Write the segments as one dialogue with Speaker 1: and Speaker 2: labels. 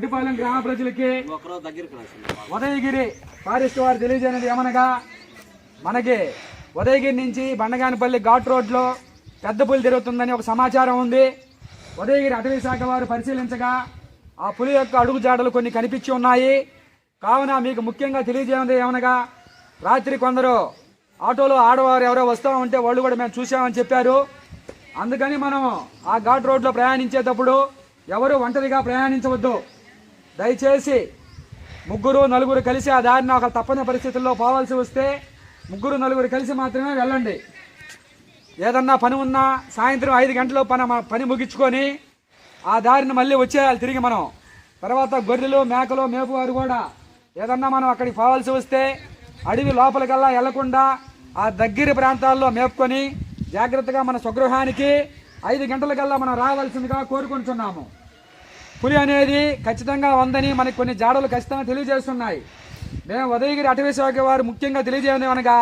Speaker 1: దొడ్డిపాలెం గ్రామ ప్రజలకి ఉదయగిరి ఫారెస్ట్ వారు తెలియజేయనది ఏమనగా మనకి ఉదయగిరి నుంచి బండగానిపల్లి ఘాట్ రోడ్లో పెద్ద పులి తిరుగుతుందని ఒక సమాచారం ఉంది. ఉదయగిరి అటవీ శాఖ వారు పరిశీలించగా ఆ పులి యొక్క అడుగు జాడలు కొన్ని కనిపించి ఉన్నాయి. కావున మీకు ముఖ్యంగా తెలియజేయనది ఏమనగా రాత్రి కొందరు ఆటోలో ఆడవారు ఎవరో వస్తూ ఉంటే వాళ్ళు కూడా మేము చూసామని చెప్పారు. అందుకని మనం ఆ ఘాట్ రోడ్లో ప్రయాణించేటప్పుడు ఎవరు ఒంటరిగా ప్రయాణించవద్దు. దయచేసి ముగ్గురు నలుగురు కలిసి ఆ దారిని ఒక తప్పని పరిస్థితుల్లో పోవాల్సి వస్తే ముగ్గురు నలుగురు కలిసి మాత్రమే వెళ్ళండి. ఏదన్నా పని ఉన్నా సాయంత్రం ఐదు గంటలు పని పని ముగించుకొని ఆ దారిని మళ్ళీ వచ్చేయాలి తిరిగి మనం. తర్వాత గొర్రెలు మేకలు మేపువారు కూడా ఏదన్నా మనం అక్కడికి పోవాల్సి వస్తే అడవి లోపలికల్లా వెళ్ళకుండా ఆ దగ్గర ప్రాంతాల్లో మేపుకొని జాగ్రత్తగా మన స్వగృహానికి ఐదు గంటలకల్లా మనం రావాల్సిందిగా కోరుకుంటున్నాము. పులి అనేది ఖచ్చితంగా ఉందని మనకి కొన్ని జాడలు ఖచ్చితంగా తెలియజేస్తున్నాయి. మేము ఉదయగిరి అటవీ శాఖ వారు ముఖ్యంగా తెలియజేయడం అనగా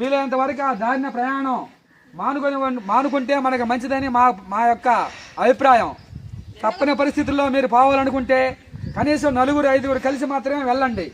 Speaker 1: వీలైనంత వరకు ఆ దారిన ప్రయాణం మానుకొని మానుకుంటే మనకు మంచిదని మా మా యొక్క అభిప్రాయం. తప్పని పరిస్థితుల్లో మీరు పోవాలనుకుంటే కనీసం నలుగురు ఐదుగురు కలిసి మాత్రమే వెళ్ళండి.